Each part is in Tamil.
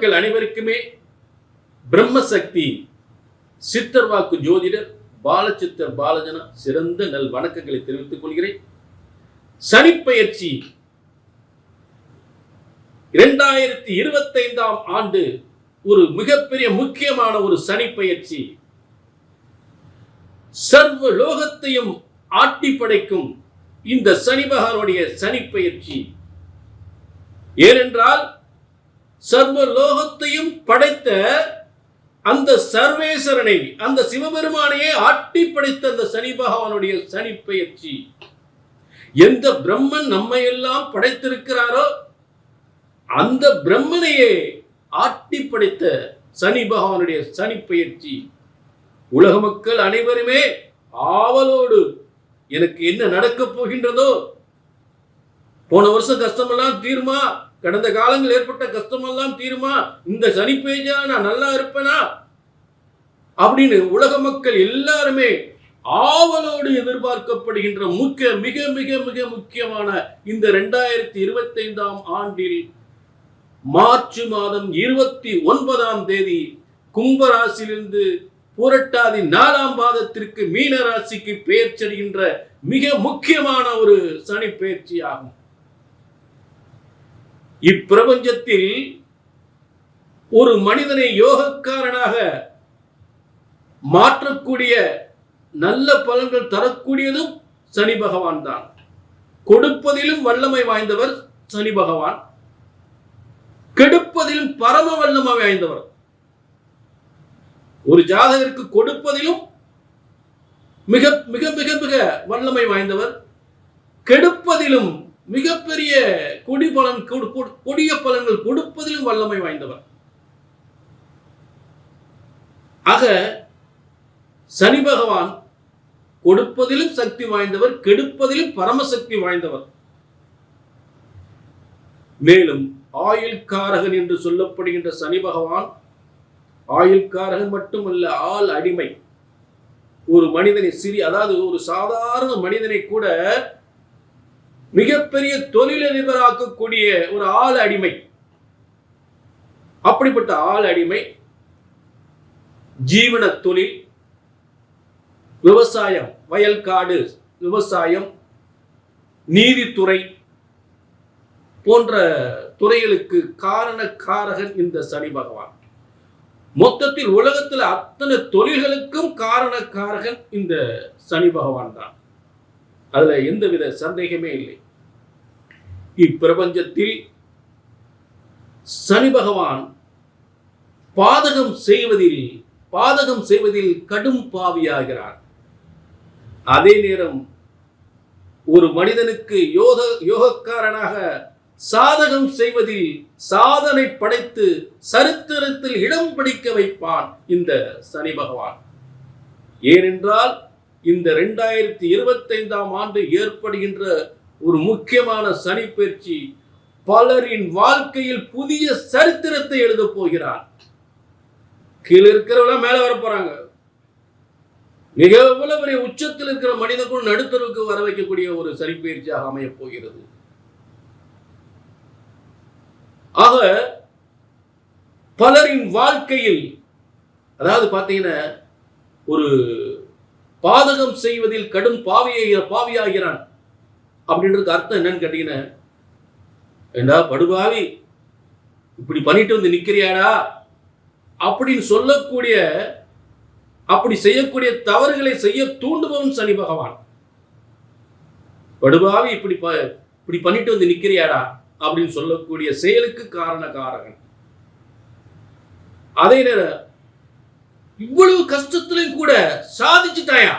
மக்கள் அனைவருக்குமே பிரம்மசக்தி சித்தர் வாக்கு ஜோதிடர் பாலச்சித்தர் பாலஜனா சிறந்த நல் வணக்கங்களை தெரிவித்துக் கொள்கிறேன். சனிப்பயிற்சி இரண்டாயிரத்தி இருபத்தைந்தாம் ஆண்டு ஒரு மிகப்பெரிய முக்கியமான ஒரு சனிப்பயிற்சி சர்வ லோகத்தையும் ஆட்டி படைக்கும் இந்த சனி பகவானுடைய சனிப்பயிற்சி ஏனென்றால் சர்வ லோகத்தையும் படைத்த அந்த சர்வேஸ்வரனை அந்த சிவபெருமானையே ஆட்டி படைத்த அந்த சனி பகவானுடைய சனி பயிற்சி. எந்த பிரம்மன் நம்மை எல்லாம் படைத்திருக்கிறாரோ அந்த பிரம்மனையே ஆட்டி படைத்த சனி பகவானுடைய சனி பயிற்சி. உலக மக்கள் அனைவருமே ஆவலோடு எனக்கு என்ன நடக்கப் போகின்றதோ போன வருஷம் கஷ்டமெல்லாம் தீர்மா? கடந்த காலங்கள் ஏற்பட்ட கஷ்டமெல்லாம் தீருமா? இந்த சனி பெய்ஞ்சா நான் நல்லா இருப்பேனா? அப்படின்னு உலக மக்கள் எல்லாருமே ஆவலோடு எதிர்பார்க்கப்படுகின்ற முக்கிய மிக மிக மிக முக்கியமான இந்த ரெண்டாயிரத்தி இருபத்தைந்தாம் ஆண்டில் மார்ச் மாதம் இருபத்தி ஒன்பதாம் தேதி கும்பராசியிலிருந்து புரட்டாதி நாலாம் பாதத்திற்கு மீன ராசிக்கு பெயர் செடுகின்ற மிக முக்கியமான ஒரு சனி பயிற்சி ஆகும் இப்பிரபஞ்சத்தில் ஒரு மனிதனை யோகக்காரனாக மாற்றக்கூடிய நல்ல பலன்கள் தரக்கூடியதும் சனி பகவான் தான். கொடுப்பதிலும் வல்லமை வாய்ந்தவர் சனி பகவான். கெடுப்பதிலும் பரம வல்லமை வாய்ந்தவர். ஒரு ஜாதகருக்கு கொடுப்பதிலும் மிக மிக மிக மிக வல்லமை வாய்ந்தவர். கெடுப்பதிலும் மிகப்பெரிய கொடி பலன் கொடு- கொடிய பலன்கள் கொடுப்பதிலும் வல்லமை வாய்ந்தவர். ஆக சனி பகவான் கொடுப்பதிலும் சக்தி வாய்ந்தவர் கெடுப்பதிலும் பரமசக்தி வாய்ந்தவர். மேலும் ஆயுள்காரகன் என்று சொல்லப்படுகின்ற சனி பகவான் ஆயுள்காரகன் மட்டுமல்ல ஆள் அடிமை. ஒரு மனிதனை சிறி அதாவது ஒரு சாதாரண மனிதனை கூட மிகப்பெரிய தொழிலதிபராக்கக்கூடிய ஒரு ஆள் அடிமை. அப்படிப்பட்ட ஆள் அடிமை ஜீவன தொழில் விவசாயம் வயல்காடு விவசாயம் நீதித்துறை போன்ற துறைகளுக்கு காரணக்காரகன் இந்த சனி பகவான். மொத்தத்தில் உலகத்தில் அத்தனை தொழில்களுக்கும் காரணக்காரகன் இந்த சனி பகவான் தான். அதுல எந்தவித சந்தேகமே இல்லை. இப்பிரபஞ்சத்தில் சனி பகவான் பாதகம் செய்வதில் பாதகம் செய்வதில் கடும் பாவியாகிறார். அதே நேரம் ஒரு மனிதனுக்கு யோக யோகக்காரனாக சாதகம் செய்வதில் சாதனை படைத்து சரித்திரத்தில் இடம் பிடிக்க வைப்பான் இந்த சனி பகவான். ஏனென்றால் இந்த ரெண்டாயிரத்தி இருபத்தைந்தாம் ஆண்டு ஏற்படுகின்ற ஒரு முக்கியமான சனி பயிற்சி பலரின் வாழ்க்கையில் புதிய சரித்திரத்தை எழுதப் போகிறார். கீழே இருக்கிறவங்க மேல வர போறாங்க. மிக எவ்வளவு பெரிய உச்சத்தில் இருக்கிற மனித கூட நடுத்தருவுக்கு வர வைக்கக்கூடிய ஒரு சனி பயிற்சியாக அமையப் போகிறது. ஆக பலரின் வாழ்க்கையில் அதாவது பார்த்தீங்கன்னா ஒரு பாதகம் செய்வதில் கடும் பாவியாகிற பாவியாகிறான். அப்படின்றதுக்கு அர்த்தம் என்னன்னு கேட்டீங்கன்னா ஏண்டா படுபாவி இப்படி பண்ணிட்டு வந்து நிக்கிறியாடா? அப்படின்னு சொல்லக்கூடிய அப்படி செய்யக்கூடிய தவறுகளை செய்ய தூண்டுபவன் சனி பகவான். படுபாவி இப்படி ப- இப்படி பண்ணிட்டு வந்து நிக்கிறியாடா? அப்படின்னு சொல்லக்கூடிய செயலுக்கு காரண காரகன் அதே நேரம் இவ்வளவு கஷ்டத்திலையும் கூட சாதிச்சுட்டாயா?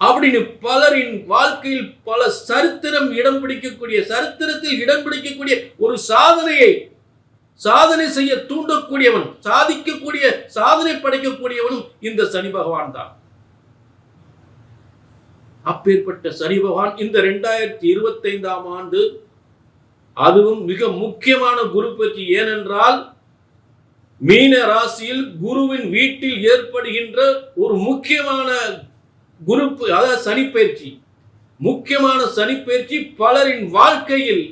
அப்படின்னு பலரின் வாழ்க்கையில் பல சரித்திரம் இடம் பிடிக்கக்கூடிய சரித்திரத்தில் இடம் பிடிக்கக்கூடிய ஒரு சாதனையை சாதனை செய்ய தூண்டக்கூடியவன் சாதிக்கக்கூடிய சாதனை படைக்கக்கூடியவனும் இந்த சனி பகவான் தான். அப்பேற்பட்ட சனி பகவான் இந்த ரெண்டாயிரத்தி இருபத்தைந்தாம் ஆண்டு அதுவும் மிக முக்கியமான குரு பற்றி ஏனென்றால் மீன ராசியில் குருவின் வீட்டில் ஏற்படுகின்ற ஒரு முக்கியமான குருப்பு அதாவது சனிப்பயிற்சி முக்கியமான சனிப்பயிற்சி பலரின் வாழ்க்கையில்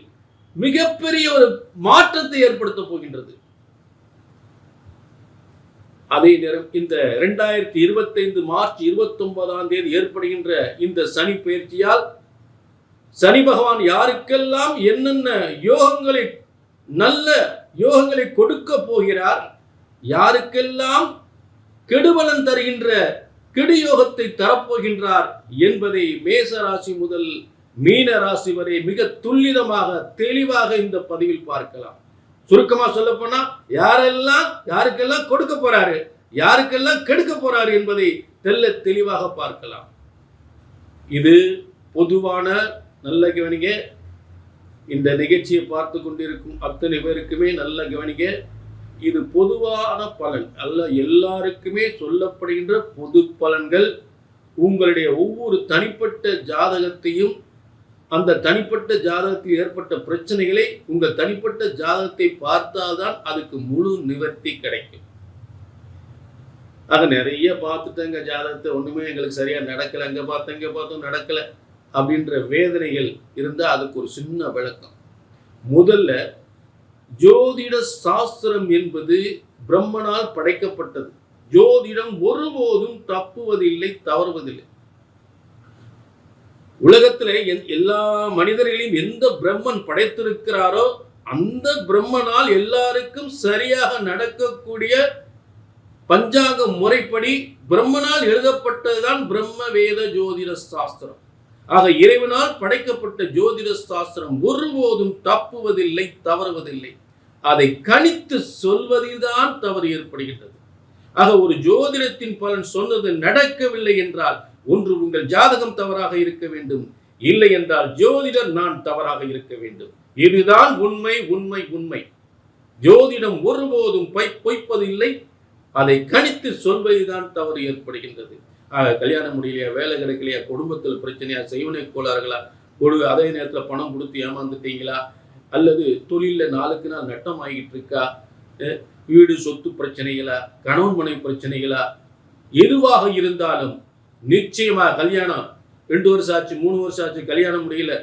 மிகப்பெரிய ஒரு மாற்றத்தை ஏற்படுத்த போகின்றது. அதே நேரம் இந்த இரண்டாயிரத்தி இருபத்தைந்து மார்ச் இருபத்தி ஒன்பதாம் தேதி ஏற்படுகின்ற இந்த சனி பயிற்சியால் சனி பகவான் யாருக்கெல்லாம் என்னென்ன யோகங்களை நல்ல யோகங்களை கொடுக்க போகிறார் யாருக்கெல்லாம் கெடுபலன் தருகின்ற கெடுயோகத்தை தரப்போகின்றார் என்பதை மேச ராசி முதல் மீன ராசி வரை மிக துல்லிதமாக தெளிவாக இந்த பதிவில் பார்க்கலாம். சுருக்கமா சொல்ல போனா யாரெல்லாம் யாருக்கெல்லாம் கொடுக்க போறாரு யாருக்கெல்லாம் கெடுக்க போறாரு என்பதை தெல்ல தெளிவாக பார்க்கலாம். இது பொதுவான நல்ல கவனிங்க. இந்த நிகழ்ச்சியை பார்த்து கொண்டிருக்கும் அத்தனை பேருக்குமே நல்ல கவனிங்க. இது பொதுவான பலன் அல்ல எல்லாருக்குமே சொல்லப்படுகின்ற பொது பலன்கள். உங்களுடைய ஒவ்வொரு தனிப்பட்ட ஜாதகத்தையும் அந்த தனிப்பட்ட ஜாதகத்தில் ஏற்பட்ட பிரச்சனைகளை உங்கள் தனிப்பட்ட ஜாதகத்தை பார்த்தால்தான் அதுக்கு முழு நிவர்த்தி கிடைக்கும். அதை நிறைய பார்த்துட்டேங்க ஜாதகத்தை ஒண்ணுமே எங்களுக்கு சரியா நடக்கல அங்கே பார்த்தோம் இங்க பார்த்தோம் நடக்கல அப்படின்ற வேதனைகள் இருந்தா அதுக்கு ஒரு சின்ன விளக்கம். முதல்ல ஜோதிட சாஸ்திரம் என்பது பிரம்மனால் படைக்கப்பட்டது. ஜோதிடம் ஒருபோதும் தப்புவதில்லை தவறுவதில்லை. உலகத்துல எந்- எல்லா மனிதர்களையும் எந்த பிரம்மன் படைத்திருக்கிறாரோ அந்த பிரம்மனால் எல்லாருக்கும் சரியாக நடக்கக்கூடிய பஞ்சாங்க முறைப்படி பிரம்மனால் எழுதப்பட்டதுதான் பிரம்ம வேத ஜோதிட சாஸ்திரம். ஆக இறைவனால் படைக்கப்பட்ட ஜோதிட சாஸ்திரம் ஒருபோதும் தப்புவதில்லை தவறுவதில்லை. அதை கணித்து சொல்வதில்தான் தவறு ஏற்படுகின்றது. ஆக ஒரு ஜோதிடத்தின் பலன் சொன்னது நடக்கவில்லை என்றால் ஒன்று உங்கள் ஜாதகம் தவறாக இருக்க வேண்டும். இல்லை என்றால் ஜோதிடர் நான் தவறாக இருக்க வேண்டும். இதுதான் உண்மை உண்மை உண்மை. ஜோதிடம் ஒருபோதும் பொய் பொய்ப்பதில்லை. அதை கணித்து சொல்வதுதான் தவறு ஏற்படுகின்றது. கல்யாணம் முடியலையா வேலை கிடைக்கலையா குடும்பத்தில் பிரச்சனையா செய்வனை கோளாறுகளா? கொடு அதே நேரத்தில் பணம் கொடுத்து ஏமாந்துட்டீங்களா? அல்லது தொழிலில் நாளுக்கு நாள் நட்டம் ஆகிட்டு இருக்கா வீடு சொத்து பிரச்சனைகளா? கணவன் மனைவி பிரச்சனைகளா? எதுவாக இருந்தாலும் நிச்சயமா கல்யாணம். ரெண்டு வருஷம் ஆச்சு மூணு வருஷம் ஆச்சு கல்யாணம் முடியல.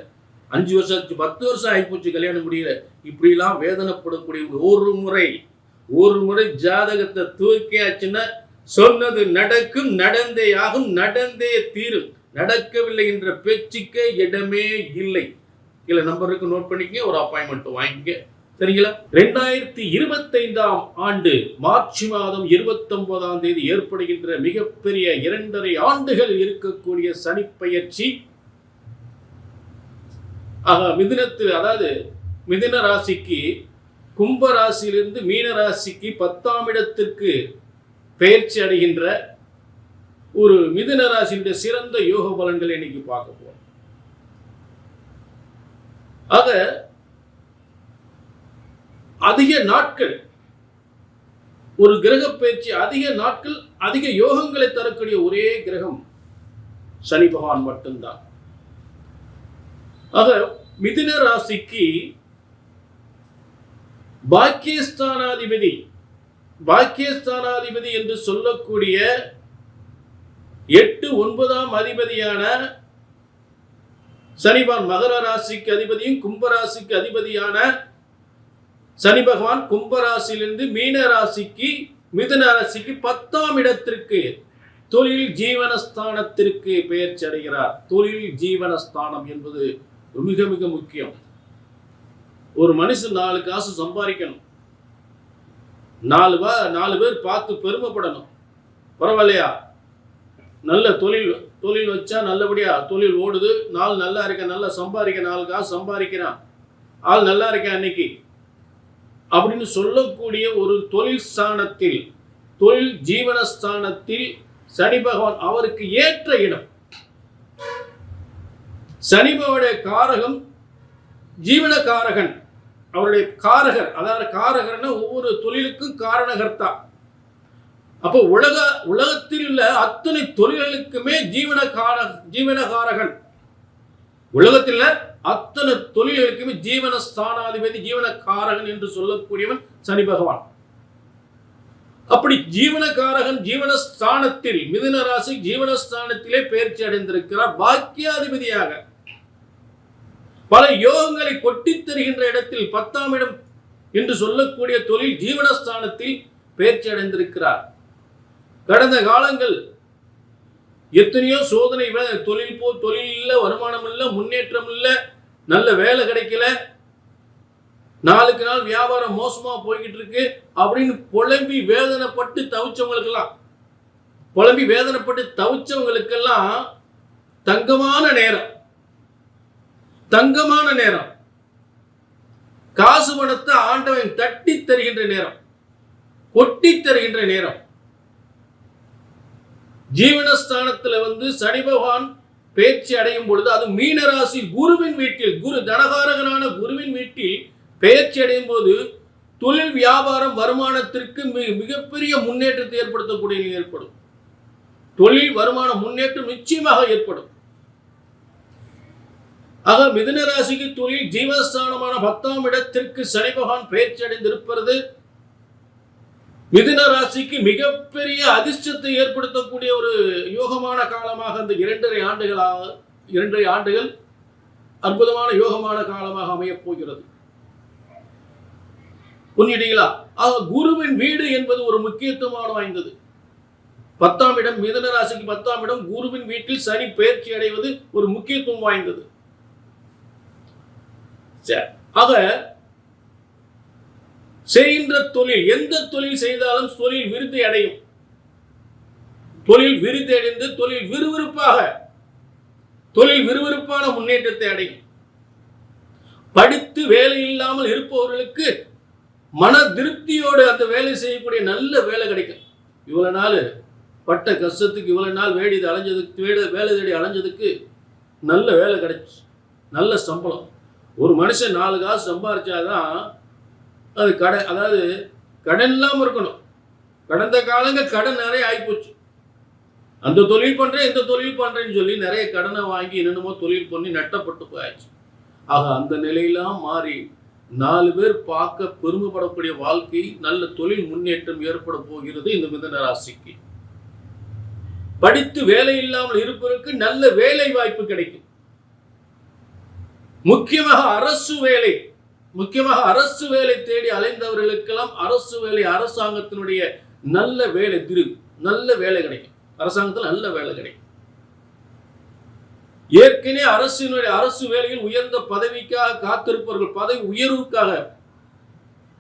அஞ்சு வருஷம் ஆச்சு பத்து வருஷம் ஆகிப்போச்சு கல்யாணம் முடியல. இப்படிலாம் வேதனைப்படக்கூடிய ஒரு முறை ஒரு முறை ஜாதகத்தை தூக்கியாச்சுன்னா சொன்னது நடக்கும் நடந்தே ஆகும் நடந்தே தீரும். நடக்கவில்லை என்ற பேச்சுக்கே இடமே இல்லை. இல்லை நம்பருக்கு நோட் பண்ணிக்க ஒரு அப்பாயின்மெண்ட் வாங்கிக்க சரிங்களா? ரெண்டாயிரத்தி இருபத்தைந்தாம் ஆண்டு மார்ச் மாதம் இருபத்தொன்பதாம் தேதி ஏற்படுகின்ற மிகப்பெரிய இரண்டரை ஆண்டுகள் இருக்கக்கூடிய சனிப்பயிற்சி ஆக மிதினத்தில் அதாவது மிதின ராசிக்கு கும்ப ராசியிலிருந்து மீன ராசிக்கு பத்தாம் இடத்திற்கு பயிற்சி அடைகின்ற ஒரு மிதுன ராசியினுடைய சிறந்த யோக பலன்களை இன்னைக்கு பார்க்க போறோம். ஆக அதிக நாட்கள் ஒரு கிரக பயிற்சி அதிக நாட்கள் அதிக யோகங்களை தரக்கூடிய ஒரே கிரகம் சனி பகவான் மட்டும்தான். ஆக மிதுன ராசிக்கு பாக்கியஸ்தானாதிபதி பாக்கியஸ்தானாதிபதி என்று சொல்லக்கூடிய எட்டு ஒன்பதாம் அதிபதியான சனிபான் மகர ராசிக்கு அதிபதியும் கும்பராசிக்கு அதிபதியான சனி பகவான் கும்பராசியிலிருந்து மீன ராசிக்கு மிதுன ராசிக்கு பத்தாம் இடத்திற்கு தொழில் ஜீவனஸ்தானத்திற்கு பெயர்ச்சி அடைகிறார். தொழில் ஜீவனஸ்தானம் என்பது மிக மிக முக்கியம். ஒரு மனுஷன் நாலு காசு சம்பாதிக்கணும். நாலு பேர் நாலு பேர் பார்த்து பெருமைப்படணும். பரவாயில்லையா? நல்ல தொழில் தொழில் வச்சா நல்லபடியா தொழில் ஓடுது. நாள் நல்லா இருக்க நல்லா சம்பாதிக்க நாலு காசு சம்பாதிக்கிறான். ஆள் நல்லா இருக்கேன் அன்னைக்கு. அப்படின்னு சொல்லக்கூடிய ஒரு தொழில் ஸ்தானத்தில் தொழில் ஜீவனஸ்தானத்தில் சனி பகவான் அவருக்கு ஏற்ற இடம். சனி பகவானுடைய காரகம் ஜீவன காரகன் அவருடைய காரகர் அதாவது காரகர்னா ஒவ்வொரு தொழிலுக்கும் காரணகர்த்தா. அப்போ உலக உலகத்தில் உள்ள அத்தனை தொழில்களுக்குமே ஜீவன ஜீவனகாரகன். உலகத்தில் அத்தனை தொழில்களுக்குமே ஜீவன ஸ்தானாதிபதி ஜீவனக்காரகன் என்று சொல்லக்கூடியவன் சனி பகவான். அப்படி ஜீவனகாரகன் ஜீவனஸ்தானத்தில் மிதுன ராசி ஜீவனஸ்தானத்திலே பயிற்சி அடைந்திருக்கிறார். பாக்கியாதிபதியாக பல யோகங்களை கொட்டித் தருகின்ற இடத்தில் பத்தாம் இடம் என்று சொல்லக்கூடிய தொழில் ஜீவனஸ்தானத்தில் பேச்சு அடைந்திருக்கிறார் கடந்த காலங்கள் எத்தனையோ சோதனை தொழில் போ தொழில் இல்லை வருமானம் இல்லை முன்னேற்றம் இல்லை நல்ல வேலை கிடைக்கல நாளுக்கு நாள் வியாபாரம் மோசமாக போய்கிட்டு இருக்கு அப்படின்னு புலம்பி வேதனைப்பட்டு தவிச்சவங்களுக்கெல்லாம் புலம்பி வேதனைப்பட்டு தவிச்சவங்களுக்கெல்லாம் தங்கமான நேரம். தங்கமான நேரம். காசு பணத்தை ஆண்டவன் தட்டி தருகின்ற நேரம். கொட்டி தருகின்ற நேரம். ஜீவனஸ்தானத்துல வந்து சனி பகவான் பேச்சு அடையும் பொழுது அது மீனராசி குருவின் வீட்டில் குரு தனகாரகனான குருவின் வீட்டில் பேச்சு அடையும் போது தொழில் வியாபாரம் வருமானத்திற்கு மிக மிகப்பெரிய முன்னேற்றத்தை ஏற்படுத்தக்கூடிய ஏற்படும். தொழில் வருமான முன்னேற்றம் நிச்சயமாக ஏற்படும். ஆக மிதுன ராசிக்கு தொழில் ஜீவஸ்தானமான பத்தாம் இடத்திற்கு சனி பகவான் பயிற்சி அடைந்திருப்பது மிதுன ராசிக்கு மிகப்பெரிய அதிர்ஷ்டத்தை ஏற்படுத்தக்கூடிய ஒரு யோகமான காலமாக அந்த இரண்டரை ஆண்டுகளாக இரண்டரை ஆண்டுகள் அற்புதமான யோகமான காலமாக அமையப் போகிறது. புரிஞ்சுட்டீங்களா ஆக குருவின் வீடு என்பது ஒரு முக்கியத்துவமான வாய்ந்தது. பத்தாம் இடம் மிதுன ராசிக்கு பத்தாம் இடம் குருவின் வீட்டில் சனி பயிற்சி அடைவது ஒரு முக்கியத்துவம் வாய்ந்தது. சரி. ஆக செய்கின்ற தொழில் எந்த தொழில் செய்தாலும் தொழில் விருத்தி அடையும். தொழில் விருத்தி அடைந்து தொழில் விறுவிறுப்பாக தொழில் விறுவிறுப்பான முன்னேற்றத்தை அடையும். படித்து வேலை இல்லாமல் இருப்பவர்களுக்கு மன திருப்தியோடு அந்த வேலை செய்யக்கூடிய நல்ல வேலை கிடைக்கும். இவ்வளவு நாள் பட்ட கஷ்டத்துக்கு இவ்வளவு நாள் வேடி அலைஞ்சதுக்கு வேலை வேலை தேடி அலைஞ்சதுக்கு நல்ல வேலை கிடைச்சு நல்ல சம்பளம். ஒரு மனுஷன் நாலு காசு சம்பாரிச்சாதான் அது கடன் அதாவது கடன் இல்லாமல் இருக்கணும். கடந்த காலங்க கடன் நிறைய ஆகிப்போச்சு அந்த தொழில் பண்ணுறேன் இந்த தொழில் பண்ணுறேன்னு சொல்லி நிறைய கடனை வாங்கி என்னென்னமோ தொழில் பண்ணி நட்டப்பட்டு போயாச்சு. ஆக அந்த நிலையெல்லாம் மாறி நாலு பேர் பார்க்க பெருமைப்படக்கூடிய வாழ்க்கை நல்ல தொழில் முன்னேற்றம் ஏற்பட போகிறது இந்த மிதன ராசிக்கு. படித்து வேலை இல்லாமல் இருப்பதற்கு நல்ல வேலை வாய்ப்பு கிடைக்கும். முக்கியமாக அரசு வேலை முக்கியமாக அரசு வேலை தேடி அலைந்தவர்களுக்கெல்லாம் அரசு வேலை அரசாங்கத்தினுடைய நல்ல வேலை திரு நல்ல வேலை கிடைக்கும். அரசாங்கத்தில் நல்ல வேலை கிடைக்கும். ஏற்கனவே அரசினுடைய அரசு வேலையில் உயர்ந்த பதவிக்காக காத்திருப்பவர்கள் பதவி உயர்வுக்காக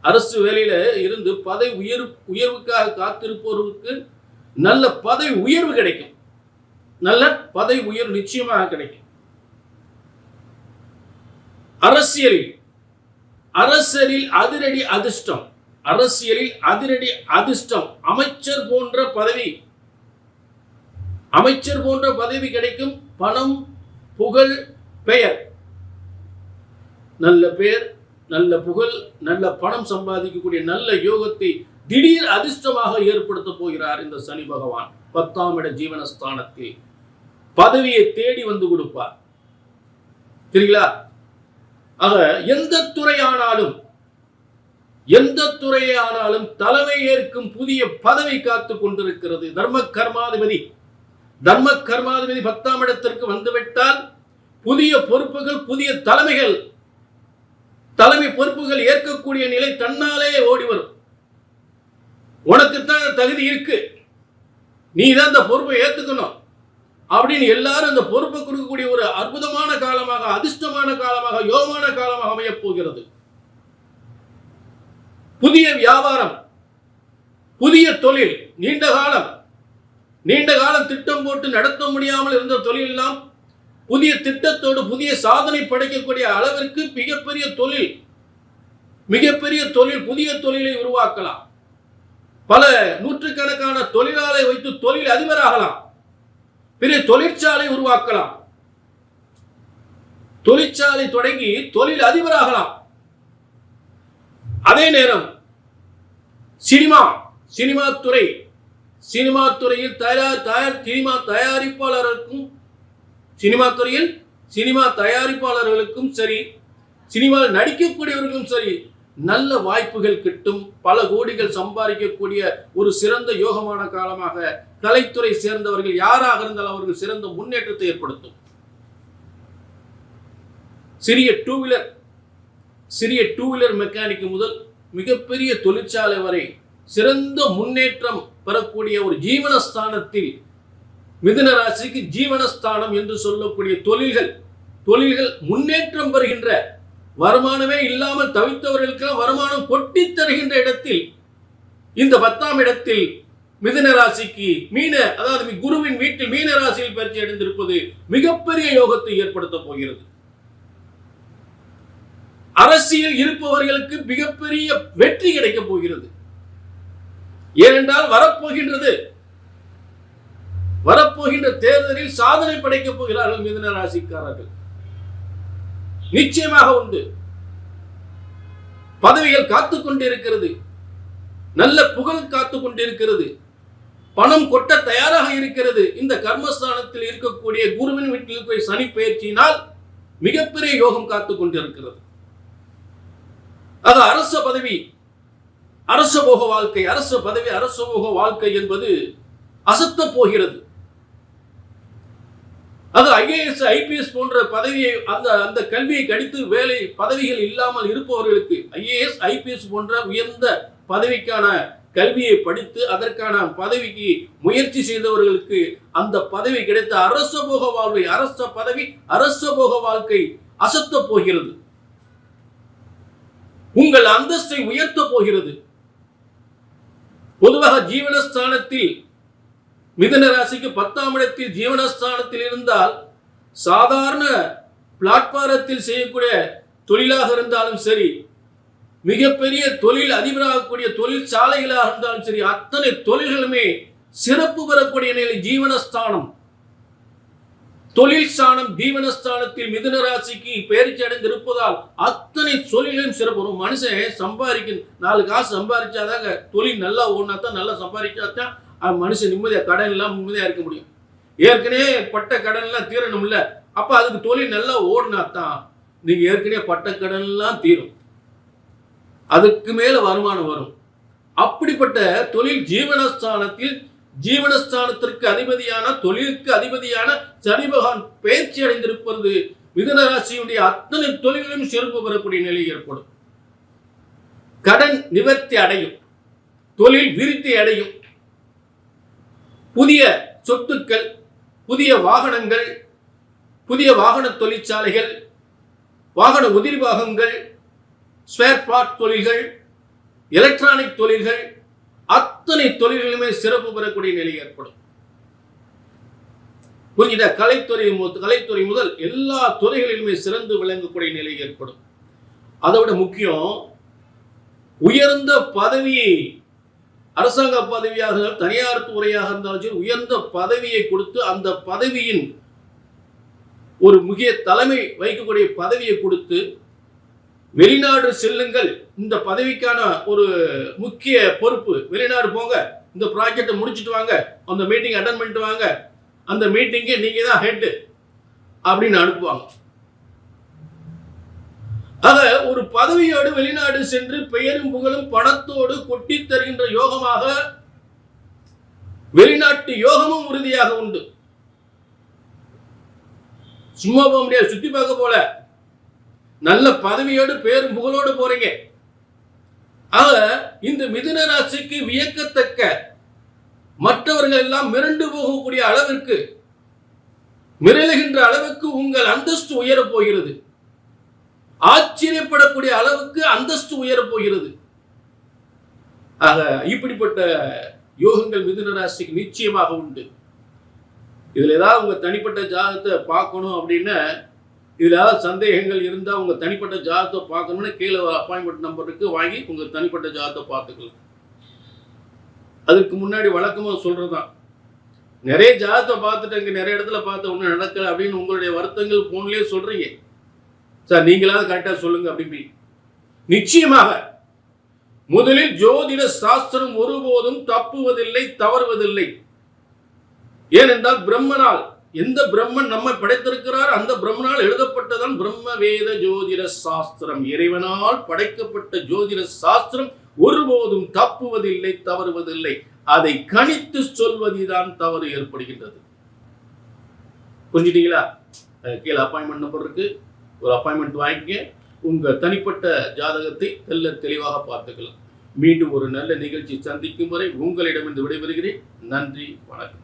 அரசு வேலையில இருந்து பதவி உயர்வு உயர்வுக்காக காத்திருப்பவர்களுக்கு நல்ல பதவி உயர்வு கிடைக்கும். நல்ல பதவி உயர்வு நிச்சயமாக கிடைக்கும். அரசியலில். அரசியலில் அதிரடி அதிர்ஷ்டம். அரசியலில் அதிரடி அதிர்ஷ்டம். அமைச்சர் போன்ற பதவி. அமைச்சர் போன்ற பதவி கிடைக்கும் பணம் புகழ் பெயர். நல்ல பெயர் நல்ல புகழ் நல்ல பணம் சம்பாதிக்கக்கூடிய நல்ல யோகத்தை திடீர் அதிர்ஷ்டமாக ஏற்படுத்த போகிறார் இந்த சனி பகவான். பத்தாம் இட ஜீவனஸ்தானத்தில். பதவியை தேடி வந்து கொடுப்பார். சரிங்களா ஆக எந்த துறையானாலும் எந்த துறையானாலும் தலைமை ஏற்கும் புதிய பதவி காத்து கொண்டிருக்கிறது. தர்ம கர்மாதிபதி தர்ம கர்மாதிபதி பத்தாம் இடத்திற்கு வந்துவிட்டால் புதிய பொறுப்புகள் புதிய தலைமைகள் தலைமை பொறுப்புகள் ஏற்கக்கூடிய நிலை தன்னாலே ஓடி வரும். உனக்குத்தான் தகுதி இருக்கு. நீ தான் அந்த பொறுப்பை ஏற்றுக்கணும் அப்படின்னு எல்லாரும் அந்த பொறுப்பை கொடுக்கக்கூடிய ஒரு அற்புதமான காலமாக அதிர்ஷ்டமான காலமாக யோகமான காலமாக அமையப் போகிறது. புதிய வியாபாரம் புதிய தொழில் நீண்ட காலம் நீண்ட காலம் திட்டம் போட்டு நடத்த முடியாமல் இருந்த தொழில் எல்லாம் புதிய திட்டத்தோடு புதிய சாதனை படைக்கக்கூடிய அளவிற்கு மிகப்பெரிய தொழில் மிகப்பெரிய தொழில் புதிய தொழிலை உருவாக்கலாம். பல நூற்றுக்கணக்கான தொழிலாளை வைத்து தொழில் அதிபராகலாம். பெரிய தொழிற்சாலை உருவாக்கலாம். தொழிற்சாலை தொடங்கி தொழில் அதிபராகலாம். அதே நேரம் சினிமா சினிமா துறை சினிமா துறையில் தயார் தயார் சினிமா தயாரிப்பாளர்களுக்கும் சினிமா துறையில் சினிமா தயாரிப்பாளர்களுக்கும் சரி சினிமாவில் நடிக்கக்கூடியவர்களுக்கும் சரி நல்ல வாய்ப்புகள் கிட்டும். பல கோடிகள் சம்பாதிக்கக்கூடிய ஒரு சிறந்த யோகமான காலமாக கலைத்துறை சேர்ந்தவர்கள் யாராக இருந்தாலும் அவர்கள் சிறந்த முன்னேற்றத்தை ஏற்படுத்தும். சிறிய டூ வீலர் சிறிய டூ வீலர் மெக்கானிக் முதல் மிகப்பெரிய தொழிற்சாலை வரை சிறந்த முன்னேற்றம் பெறக்கூடிய ஒரு ஜீவனஸ்தானத்தில் மிதுன ராசிக்கு ஜீவனஸ்தானம் என்று சொல்லக்கூடிய தொழில்கள் தொழில்கள் முன்னேற்றம் பெறுகின்ற வருமானமே இல்லாமல் தவித்தவர்களுக்கெல்லாம் வருமானம் கொட்டித் தருகின்ற இடத்தில் இந்த பத்தாம் இடத்தில் மிதன ராசிக்கு மீன அதாவது குருவின் வீட்டில் மீன ராசியில் பயிற்சி அடைந்திருப்பது மிகப்பெரிய யோகத்தை ஏற்படுத்த போகிறது. அரசியல் இருப்பவர்களுக்கு மிகப்பெரிய வெற்றி கிடைக்கப் போகிறது. ஏனென்றால் வரப்போகின்றது. வரப்போகின்ற தேர்தலில் சாதனை படைக்கப் போகிறார்கள் மிதன ராசிக்காரர்கள். நிச்சயமாக உண்டு. பதவிகள் காத்து கொண்டிருக்கிறது. நல்ல புகழ் காத்து கொண்டிருக்கிறது. பணம் கொட்ட தயாராக இருக்கிறது. இந்த கர்மஸ்தானத்தில் இருக்கக்கூடிய குருவின் வீட்டில் போய் சனி பயிற்சியினால் மிகப்பெரிய யோகம் காத்துக் கொண்டிருக்கிறது. அது அரச பதவி. அரச போக வாழ்க்கை அரச பதவி அரச போக வாழ்க்கை என்பது அசத்த போகிறது. அது ஐஏஎஸ் ஐபிஎஸ் போன்ற பதவியை அந்த அந்த கல்வியை கடித்து வேலை பதவிகள் இல்லாமல் இருப்பவர்களுக்கு ஐஏஎஸ் ஐபிஎஸ் போன்ற உயர்ந்த பதவிக்கான கல்வியை படித்து அதற்கான பதவிக்கு முயற்சி செய்தவர்களுக்கு அந்த பதவி கிடைத்த அரச போக வாழ்வை அரச பதவி அரச போக வாழ்க்கை அசத்த போகிறது. உங்கள் அந்தஸ்தை உயர்த்த போகிறது. பொதுவாக ஜீவனஸ்தானத்தில் மிதன ராசிக்கு பத்தாம் இடத்தில் ஜீவனஸ்தானத்தில் இருந்தால் சாதாரண பிளாட்பாரத்தில் செய்யக்கூடிய தொழிலாக இருந்தாலும் சரி மிகப்பெரிய தொழில் அதிபராகக்கூடிய தொழிற்சாலைகளாக இருந்தாலும் சரி அத்தனை தொழில்களுமே சிறப்பு பெறக்கூடிய நிலை ஜீவனஸ்தானம். தொழில் ஸ்தானம் ஜீவனஸ்தானத்தில் மிதுன ராசிக்கு பயிற்சி அடைந்திருப்பதால் அத்தனை தொழிலும் சிறப்பு ஒரு மனுஷன் சம்பாதிக்க நாலு காசு சம்பாதிச்சாதாங்க தொழில் நல்லா ஓடினா தான் நல்லா சம்பாதிச்சாதான் தான் மனுஷன் நிம்மதியாக கடன் இல்லாமல் நிம்மதியாக இருக்க முடியும். ஏற்கனவே பட்ட கடன்லாம் தீரணும்ல அப்போ அதுக்கு தொழில் நல்லா ஓடினா தான் நீங்கள் ஏற்கனவே பட்ட கடன்லாம் தீரும். அதுக்கு மேல வருமானம் வரும். அப்படிப்பட்ட தொழில் ஜீவனஸ்தானத்தில் ஜீவனஸ்தானத்திற்கு அதிபதியான தொழிலுக்கு அதிபதியான சனி பகவான் பயிற்சி அடைந்திருப்பது மிதனராசியுடைய அத்தனை தொழிலும் சிறப்பு பெறக்கூடிய நிலை ஏற்படும். கடன் நிவர்த்தி அடையும். தொழில் விருத்தி அடையும். புதிய சொத்துக்கள் புதிய வாகனங்கள் புதிய வாகன தொழிற்சாலைகள் வாகன உதிரி பாகங்கள் ஸ்பேர் பார்ட் தொழில்கள் எலக்ட்ரானிக் தொழில்கள் அத்தனை தொழில்களுமே சிறப்பு பெறக்கூடிய நிலை ஏற்படும். புரிஞ்சுதா? கலைத்துறை கலைத்துறை முதல் எல்லா துறைகளிலுமே சிறந்து விளங்கக்கூடிய நிலை ஏற்படும். அதை விட முக்கியம் உயர்ந்த பதவியை அரசாங்க பதவியாக தனியார் துறையாக இருந்தாலும் சரி உயர்ந்த பதவியை கொடுத்து அந்த பதவியின் ஒரு முக்கிய தலைமை வைக்கக்கூடிய பதவியை கொடுத்து வெளிநாடு செல்லுங்கள். இந்த பதவிக்கான ஒரு முக்கிய பொறுப்பு. வெளிநாடு போங்க. இந்த ப்ராஜெக்டை முடிச்சிட்டு வாங்க. அந்த மீட்டிங் அட்டன் பண்ணிட்டு வாங்க. அந்த மீட்டிங்கே நீங்க தான் ஹெட்டு அப்படின்னு அனுப்புவாங்க. ஆக ஒரு பதவியோடு வெளிநாடு சென்று பெயரும் புகழும் பணத்தோடு கொட்டித் தருகின்ற யோகமாக வெளிநாட்டு யோகமும் உறுதியாக உண்டு. சும்மா போக முடியாது. சுத்தி பார்க்க போல. நல்ல பதவியோடு பேரும் புகழோடு போறீங்க. ஆக இந்த மிதுன ராசிக்கு வியக்கத்தக்க மற்றவர்கள் எல்லாம் மிரண்டு போகக்கூடிய அளவிற்கு மிரளுகின்ற அளவுக்கு உங்கள் அந்தஸ்து உயரப் போகிறது. ஆச்சரியப்படக்கூடிய அளவுக்கு அந்தஸ்து உயரப் போகிறது. ஆக இப்படிப்பட்ட யோகங்கள் மிதுன ராசிக்கு நிச்சயமாக உண்டு. இதுல ஏதாவது உங்க தனிப்பட்ட ஜாதகத்தை பார்க்கணும் அப்படின்னா இதில் ஏதாவது சந்தேகங்கள் இருந்தால் உங்கள் தனிப்பட்ட ஜாதகத்தை பார்க்கணும்னா கீழே அப்பாயின்மெண்ட் நம்பருக்கு வாங்கி உங்கள் தனிப்பட்ட ஜாதகத்தை பார்த்துக்கலாம். அதுக்கு முன்னாடி வழக்கமாக சொல்றதுதான். நிறைய ஜாதகத்தை பார்த்துட்டேங்க நிறைய இடத்துல பார்த்த ஒன்றும் நடக்கலை அப்படின்னு உங்களுடைய வருத்தங்கள் ஃபோன்லேயே சொல்கிறீங்க சார் நீங்களாவது கரெக்டாக சொல்லுங்கள் அப்படிம்பி நிச்சயமாக முதலில் ஜோதிட சாஸ்திரம் ஒருபோதும் தப்புவதில்லை தவறுவதில்லை. ஏனென்றால் பிரம்மனால் எந்த பிரம்மன் நம்மை படைத்திருக்கிறார் அந்த பிரம்மனால் எழுதப்பட்டதான் பிரம்ம வேத ஜோதிட சாஸ்திரம். இறைவனால் படைக்கப்பட்ட ஜோதிட சாஸ்திரம் ஒருபோதும் தப்புவதில்லை தவறுவதில்லை. அதை கணித்து சொல்வதுதான் தவறு ஏற்படுகின்றது. புரிஞ்சுட்டீங்களா? கீழே அப்பாயின்மெண்ட் நம்பர் இருக்கு. ஒரு அப்பாயின்மெண்ட் வாங்கிக்க உங்க தனிப்பட்ட ஜாதகத்தை தெல்ல தெளிவாக பார்த்துக்கலாம். மீண்டும் ஒரு நல்ல நிகழ்ச்சி சந்திக்கும் வரை உங்களிடமிருந்து விடைபெறுகிறேன். நன்றி வணக்கம்.